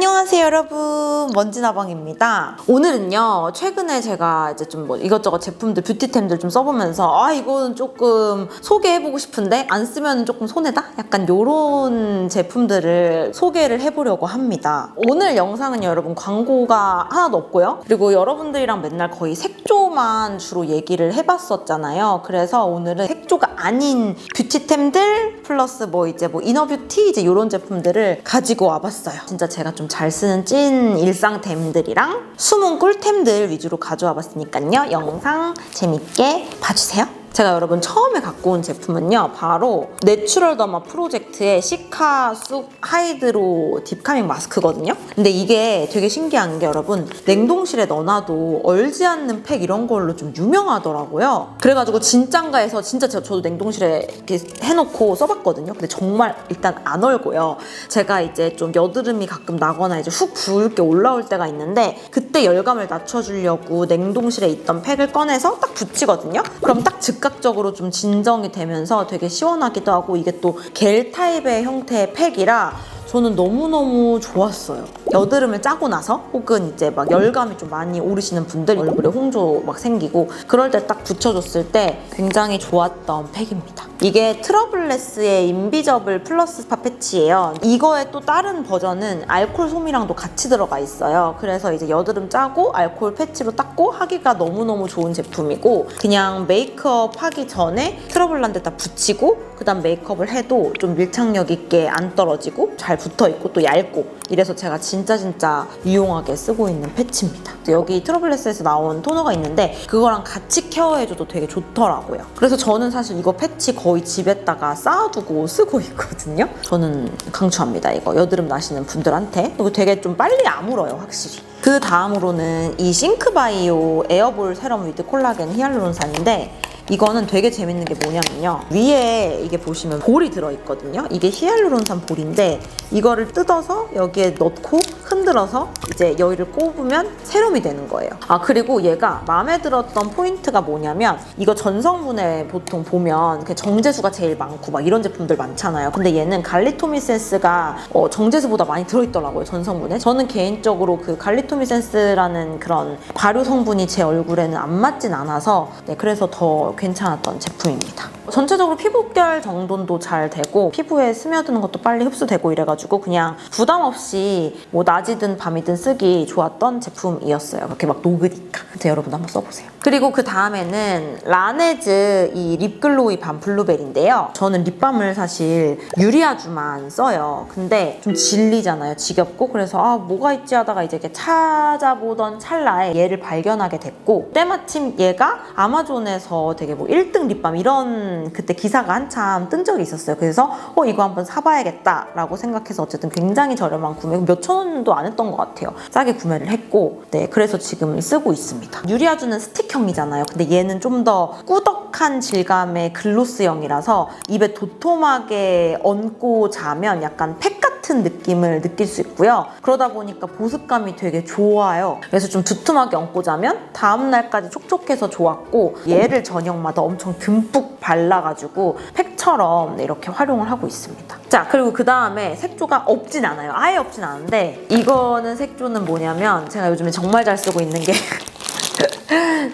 안녕하세요 여러분. 먼지나방입니다. 오늘은요 최근에 제가 이제 좀 뭐 이것저것 제품들 뷰티템들 좀 써보면서 아 이거는 조금 소개해보고 싶은데 안 쓰면 조금 손해다? 약간 요런 제품들을 소개를 해보려고 합니다. 오늘 영상은 여러분 광고가 하나도 없고요. 그리고 여러분들이랑 맨날 거의 색조만 주로 얘기를 해봤었잖아요. 그래서 오늘은 색조가 아닌 뷰티템들 플러스 뭐 이제 뭐 이너뷰티 이제 요런 제품들을 가지고 와봤어요. 진짜 제가 좀잘 쓰는 찐 일상템들이랑 숨은 꿀템들 위주로 가져와 봤으니까요. 영상 재밌게 봐주세요. 제가 여러분 처음에 갖고 온 제품은요. 바로 내추럴 더마 프로젝트의 시카 쑥 하이드로 딥카밍 마스크거든요. 근데 이게 되게 신기한 게 여러분 냉동실에 넣어놔도 얼지 않는 팩 이런 걸로 좀 유명하더라고요. 그래가지고 진짠가 해서 진짜 저- 저도 냉동실에 이렇게 해놓고 써봤거든요. 근데 정말 일단 안 얼고요. 제가 이제 좀 여드름이 가끔 나거나 이제 훅 붉게 올라올 때가 있는데 그때 열감을 낮춰주려고 냉동실에 있던 팩을 꺼내서 딱 붙이거든요. 그럼 딱즉 각적으로 좀 진정이 되면서 되게 시원하기도 하고 이게 또 겔 타입의 형태의 팩이라 저는 너무너무 좋았어요. 여드름을 짜고 나서 혹은 이제 막 열감이 좀 많이 오르시는 분들 얼굴에 홍조 막 생기고 그럴 때 딱 붙여줬을 때 굉장히 좋았던 팩입니다. 이게 트러블레스의 인비저블 플러스 스파 패치예요. 이거의 또 다른 버전은 알콜 솜이랑도 같이 들어가 있어요. 그래서 이제 여드름 짜고 알콜 패치로 닦고 하기가 너무너무 좋은 제품이고 그냥 메이크업 하기 전에 트러블 난 데다 붙이고 그다음 메이크업을 해도 좀 밀착력 있게 안 떨어지고 잘 붙어 있고 또 얇고 이래서 제가 진짜 진짜 유용하게 쓰고 있는 패치입니다. 여기 트러블레스에서 나온 토너가 있는데 그거랑 같이 케어해줘도 되게 좋더라고요. 그래서 저는 사실 이거 패치 거의 집에다가 쌓아두고 쓰고 있거든요. 저는 강추합니다. 이거 여드름 나시는 분들한테 그리고 되게 좀 빨리 아물어요, 확실히. 그 다음으로는 이 싱크바이오 에어볼 세럼 위드 콜라겐 히알루론산인데 이거는 되게 재밌는 게 뭐냐면요. 위에 이게 보시면 볼이 들어있거든요. 이게 히알루론산 볼인데 이거를 뜯어서 여기에 넣고 흔들어서 이제 여기를 꼽으면 세럼이 되는 거예요. 아 그리고 얘가 마음에 들었던 포인트가 뭐냐면 이거 전성분에 보통 보면 그 정제수가 제일 많고 막 이런 제품들 많잖아요. 근데 얘는 갈리토미센스가 어, 정제수보다 많이 들어있더라고요. 전성분에. 저는 개인적으로 그 갈리토미센스라는 그런 발효 성분이 제 얼굴에는 안 맞진 않아서 네, 그래서 더 괜찮았던 제품입니다. 전체적으로 피부결 정돈도 잘 되고 피부에 스며드는 것도 빨리 흡수되고 이래가지고 그냥 부담 없이 뭐 낮이든 밤이든 쓰기 좋았던 제품이었어요. 그렇게 막 녹으니까. 그래서 여러분 한번 써보세요. 그리고 그 다음에는 라네즈 이 립글로이 밤 블루벨인데요. 저는 립밤을 사실 유리아주만 써요. 근데 좀 질리잖아요. 지겹고 그래서 아 뭐가 있지 하다가 이제 이렇게 찾아보던 찰나에 얘를 발견하게 됐고 때마침 얘가 아마존에서 되게 뭐 1등 립밤 이런 그때 기사가 한참 뜬 적이 있었어요. 그래서 어 이거 한번 사봐야겠다라고 생각해서 어쨌든 굉장히 저렴한 구매 몇 천 원도 안 했던 것 같아요. 싸게 구매를 했고 네 그래서 지금 쓰고 있습니다. 유리아주는 스틱형이잖아요. 근데 얘는 좀 더 꾸 덕한 질감의 글로스형이라서 입에 도톰하게 얹고 자면 약간 팩 같은 느낌을 느낄 수 있고요. 그러다 보니까 보습감이 되게 좋아요. 그래서 좀 두툼하게 얹고 자면 다음 날까지 촉촉해서 좋았고 얘를 저녁마다 엄청 듬뿍 발라가지고 팩처럼 네, 이렇게 활용을 하고 있습니다. 자 그리고 그 다음에 색조가 없진 않아요. 아예 없진 않은데 이거는 색조는 뭐냐면 제가 요즘에 정말 잘 쓰고 있는 게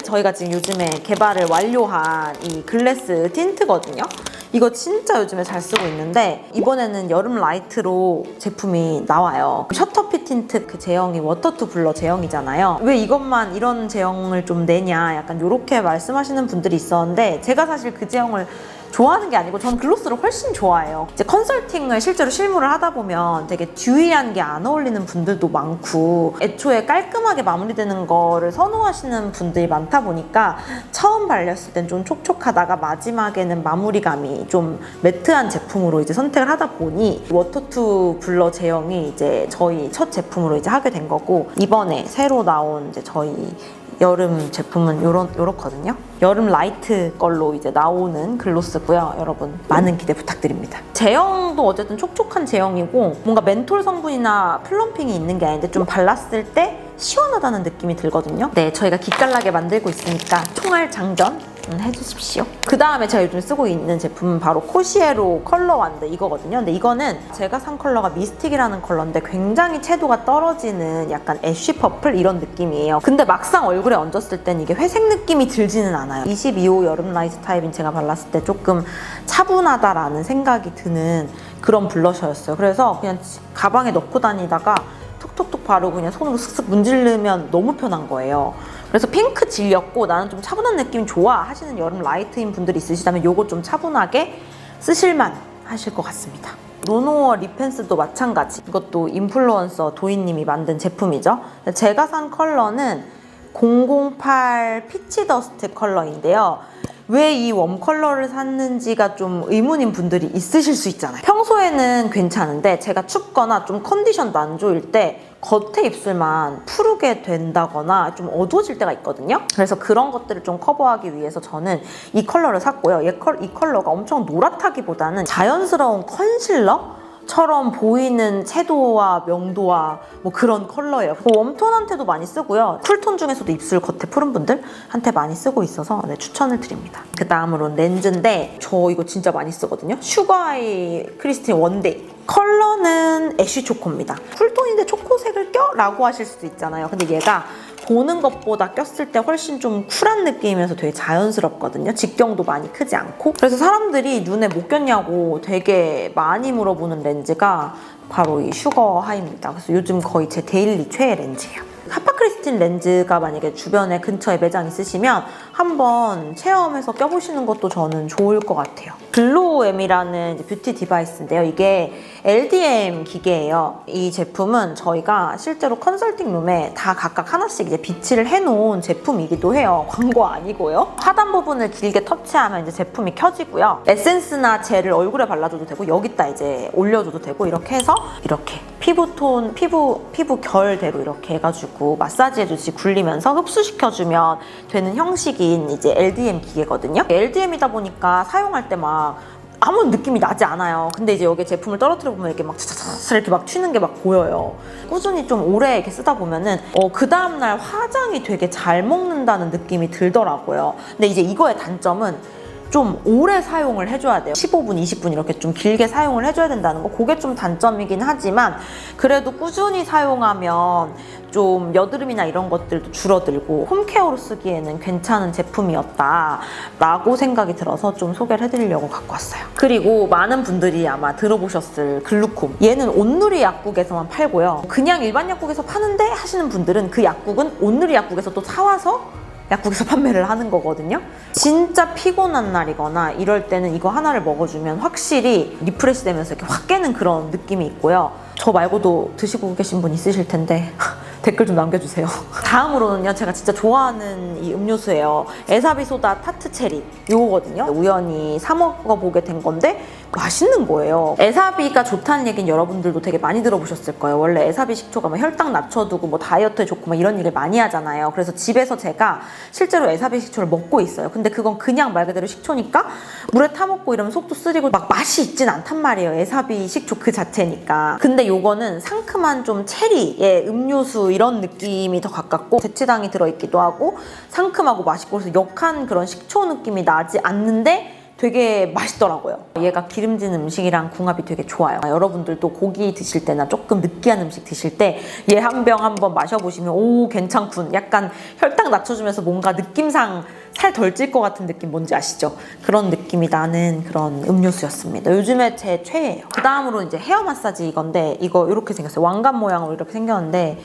저희가 지금 요즘에 개발을 완료한 이 글래스 틴트거든요. 이거 진짜 요즘에 잘 쓰고 있는데 이번에는 여름 라이트로 제품이 나와요. 셔터피 틴트 그 제형이 워터투 블러 제형이잖아요. 왜 이것만 이런 제형을 좀 내냐 약간 이렇게 말씀하시는 분들이 있었는데 제가 사실 그 제형을 좋아하는 게 아니고 전 글로스를 훨씬 좋아해요. 이제 컨설팅을 실제로 실무를 하다 보면 되게 듀이한 게 안 어울리는 분들도 많고 애초에 깔끔하게 마무리되는 거를 선호하시는 분들이 많다 보니까 처음 발렸을 땐 좀 촉촉하다가 마지막에는 마무리감이 좀 매트한 제품으로 이제 선택을 하다 보니 워터투 블러 제형이 이제 저희 첫 제품으로 이제 하게 된 거고 이번에 새로 나온 이제 저희 여름 제품은 요런, 요렇거든요. 여름 라이트 걸로 이제 나오는 글로스고요. 여러분 많은 기대 부탁드립니다. 제형도 어쨌든 촉촉한 제형이고 뭔가 멘톨 성분이나 플럼핑이 있는 게 아닌데 좀 발랐을 때 시원하다는 느낌이 들거든요. 네, 저희가 기깔나게 만들고 있으니까 총알 장전 음, 해주십시오. 그 다음에 제가 요즘 쓰고 있는 제품은 바로 코시에로 컬러 완드 이거거든요. 근데 이거는 제가 산 컬러가 미스틱이라는 컬러인데 굉장히 채도가 떨어지는 약간 애쉬 퍼플 이런 느낌이에요. 근데 막상 얼굴에 얹었을 땐 이게 회색 느낌이 들지는 않아요. 22호 여름 라이트 타입인 제가 발랐을 때 조금 차분하다라는 생각이 드는 그런 블러셔였어요. 그래서 그냥 가방에 넣고 다니다가 톡톡톡 바르고 그냥 손으로 슥슥 문지르면 너무 편한 거예요. 그래서 핑크 질렸고 나는 좀 차분한 느낌 좋아 하시는 여름 라이트인 분들이 있으시다면 요거 좀 차분하게 쓰실만 하실 것 같습니다. 노노어 립펜슬도 마찬가지. 이것도 인플루언서 도희님이 만든 제품이죠. 제가 산 컬러는 008 피치 더스트 컬러인데요. 왜이웜 컬러를 샀는지가 좀 의문인 분들이 있으실 수 있잖아요. 평소에는 괜찮은데 제가 춥거나 좀 컨디션도 안 좋을 때 겉에 입술만 푸르게 된다거나 좀 어두워질 때가 있거든요. 그래서 그런 것들을 좀 커버하기 위해서 저는 이 컬러를 샀고요. 이, 컬러가 엄청 노랗다기보다는 자연스러운 컨실러? 처럼 보이는 채도와 명도와 뭐 그런 컬러예요. 뭐 웜톤한테도 많이 쓰고요. 쿨톤 중에서도 입술 겉에 푸른 분들한테 많이 쓰고 있어서 네, 추천을 드립니다. 그 다음으로 렌즈인데 저 이거 진짜 많이 쓰거든요. 슈가아이 크리스틴 원데이. 컬러는 애쉬 초코입니다. 쿨톤인데 초코색을 껴? 라고 하실 수도 있잖아요. 근데 얘가 보는 것보다 꼈을 때 훨씬 좀 쿨한 느낌이면서 되게 자연스럽거든요. 직경도 많이 크지 않고. 그래서 사람들이 눈에 못 꼈냐고 되게 많이 물어보는 렌즈가 바로 이 슈거 하이입니다. 그래서 요즘 거의 제 데일리 최애 렌즈예요. 하파크리스 틴 렌즈가 만약에 주변에 근처에 매장 있으시면 한번 체험해서 껴보시는 것도 저는 좋을 것 같아요. 글로우엠이라는 뷰티 디바이스인데요. 이게 LDM 기계예요. 이 제품은 저희가 실제로 컨설팅 룸에 다 각각 하나씩 이제 비치를 해놓은 제품이기도 해요. 광고 아니고요. 하단 부분을 길게 터치하면 이제 제품이 켜지고요. 에센스나 젤을 얼굴에 발라줘도 되고 여기다 이제 올려줘도 되고 이렇게 해서 이렇게 피부톤, 피부 피부 결대로 이렇게 해가지고 마사지 해주듯이 굴리면서 흡수시켜주면 되는 형식인 이제 LDM 기계거든요. LDM이다 보니까 사용할 때 막 아무 느낌이 나지 않아요. 근데 이제 여기 제품을 떨어뜨려 보면 이렇게 막 차차차 이렇게 막 튀는 게 막 보여요. 꾸준히 좀 오래 이렇게 쓰다 보면은 어, 그 다음날 화장이 되게 잘 먹는다는 느낌이 들더라고요. 근데 이제 이거의 단점은 좀 오래 사용을 해줘야 돼요. 15분, 20분 이렇게 좀 길게 사용을 해줘야 된다는 거. 그게 좀 단점이긴 하지만 그래도 꾸준히 사용하면 좀 여드름이나 이런 것들도 줄어들고 홈케어로 쓰기에는 괜찮은 제품이었다 라고 생각이 들어서 좀 소개를 해드리려고 갖고 왔어요. 그리고 많은 분들이 아마 들어보셨을 글루콤. 얘는 온누리 약국에서만 팔고요. 그냥 일반 약국에서 파는데 하시는 분들은 그 약국은 온누리 약국에서 또 사와서 약국에서 판매를 하는 거거든요. 진짜 피곤한 날이거나 이럴 때는 이거 하나를 먹어주면 확실히 리프레시 되면서 이렇게 확 깨는 그런 느낌이 있고요. 저 말고도 드시고 계신 분 있으실 텐데 댓글 좀 남겨주세요. 다음으로는요, 제가 진짜 좋아하는 이 음료수예요. 에사비 소다 타트 체리 이거거든요. 우연히 사 먹어보게 된 건데 맛있는 거예요. 에사비가 좋다는 얘기는 여러분들도 되게 많이 들어보셨을 거예요. 원래 에사비 식초가 뭐 혈당 낮춰두고 뭐 다이어트에 좋고 막 이런 얘기를 많이 하잖아요. 그래서 집에서 제가 실제로 에사비 식초를 먹고 있어요. 근데 그건 그냥 말 그대로 식초니까 물에 타 먹고 이러면 속도 쓰리고 막 맛이 있진 않단 말이에요. 에사비 식초 그 자체니까. 근데 요거는 상큼한 좀 체리의 음료수 이런 느낌이 더 가깝고 대체당이 들어있기도 하고 상큼하고 맛있고 그래서 역한 그런 식초 느낌이 나지 않는데 되게 맛있더라고요. 얘가 기름진 음식이랑 궁합이 되게 좋아요. 여러분들도 고기 드실 때나 조금 느끼한 음식 드실 때 얘 한 병 한번 마셔보시면 오 괜찮군. 약간 혈당 낮춰주면서 뭔가 느낌상 살 덜 찔 것 같은 느낌 뭔지 아시죠? 그런 느낌이 나는 그런 음료수였습니다. 요즘에 제 최애예요. 그 다음으로 이제 헤어 마사지 이건데 이거 이렇게 생겼어요. 왕관 모양으로 이렇게 생겼는데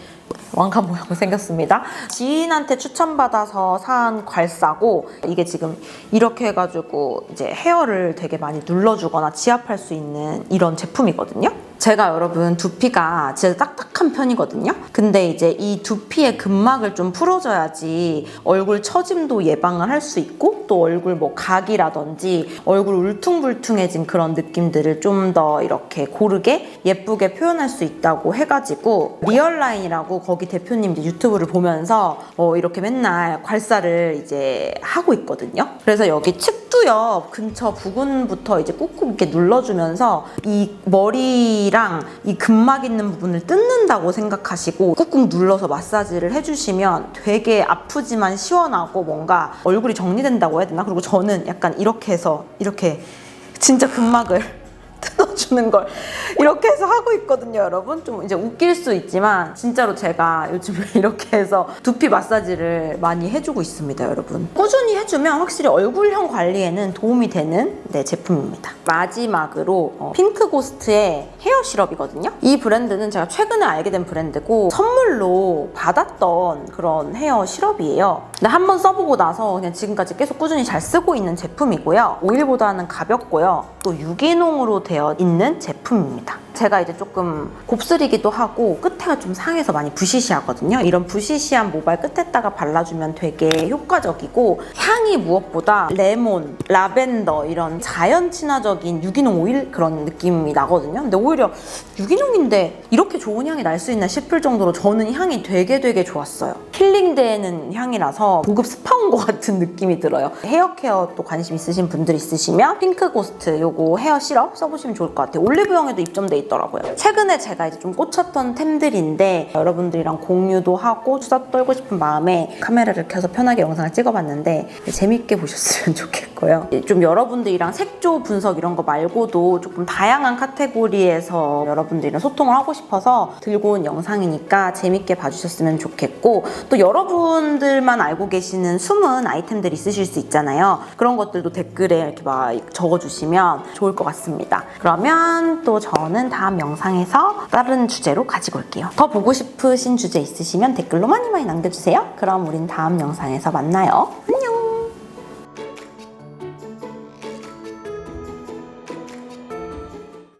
왕관 모양으로 생겼습니다. 지인한테 추천받아서 산 괄사고 이게 지금 이렇게 해가지고 이제 헤어를 되게 많이 눌러주거나 지압할 수 있는 이런 제품이거든요. 제가 여러분 두피가 진짜 딱딱한 편이거든요. 근데 이제 이 두피의 근막을 좀 풀어줘야지 얼굴 처짐도 예방을 할 수 있고 또 얼굴 뭐 각이라든지 얼굴 울퉁불퉁해진 그런 느낌들을 좀 더 이렇게 고르게 예쁘게 표현할 수 있다고 해가지고 리얼라인이라고 거기 대표님 이제 유튜브를 보면서 어 이렇게 맨날 괄사를 이제 하고 있거든요. 그래서 여기 측두 척추옆 근처 부근부터 이제 꾹꾹 이렇게 눌러주면서 이 머리 랑 이 근막 있는 부분을 뜯는다고 생각하시고 꾹꾹 눌러서 마사지를 해주시면 되게 아프지만 시원하고 뭔가 얼굴이 정리된다고 해야 되나? 그리고 저는 약간 이렇게 해서 이렇게 진짜 근막을 뜯어주는 걸 이렇게 해서 하고 있거든요, 여러분. 좀 이제 웃길 수 있지만 진짜로 제가 요즘 이렇게 해서 두피 마사지를 많이 해주고 있습니다, 여러분. 꾸준히 해주면 확실히 얼굴형 관리에는 도움이 되는 네, 제품입니다. 마지막으로 어, 핑크 고스트의 헤어 시럽이거든요. 이 브랜드는 제가 최근에 알게 된 브랜드고 선물로 받았던 그런 헤어 시럽이에요. 근데 한번 써보고 나서 그냥 지금까지 계속 꾸준히 잘 쓰고 있는 제품이고요. 오일보다는 가볍고요. 또 유기농으로 되어 있는 제품입니다. 제가 이제 조금 곱슬이기도 하고 끝에가 좀 상해서 많이 부시시하거든요. 이런 부시시한 모발 끝에다가 발라주면 되게 효과적이고 향이 무엇보다 레몬, 라벤더 이런 자연 친화적인 유기농 오일 그런 느낌이 나거든요. 근데 오히려 유기농인데 이렇게 좋은 향이 날 수 있나 싶을 정도로 저는 향이 되게 되게 좋았어요. 힐링되는 향이라서 고급 스파 온 것 같은 느낌이 들어요. 헤어 케어 또 관심 있으신 분들 있으시면 핑크 고스트 요거 헤어 시럽 써보시면 좋을 것 같아요. 올리브영에도 입점돼 있더라고요. 최근에 제가 이제 좀 꽂혔던 템들인데 여러분들이랑 공유도 하고 수다 떨고 싶은 마음에 카메라를 켜서 편하게 영상을 찍어봤는데 재밌게 보셨으면 좋겠고요. 좀 여러분들이랑 색조 분석 이런 거 말고도 조금 다양한 카테고리에서 여러분들이랑 소통을 하고 싶어서 들고 온 영상이니까 재밌게 봐주셨으면 좋겠고 또 여러분들만 알고 계시는 숨은 아이템들 있으실 수 있잖아요. 그런 것들도 댓글에 이렇게 막 적어주시면 좋을 것 같습니다. 그러면 또 저는 다음 영상에서 다른 주제로 가지고 올게요. 더 보고 싶으신 주제 있으시면 댓글로 많이 많이 남겨주세요. 그럼 우린 다음 영상에서 만나요. 안녕!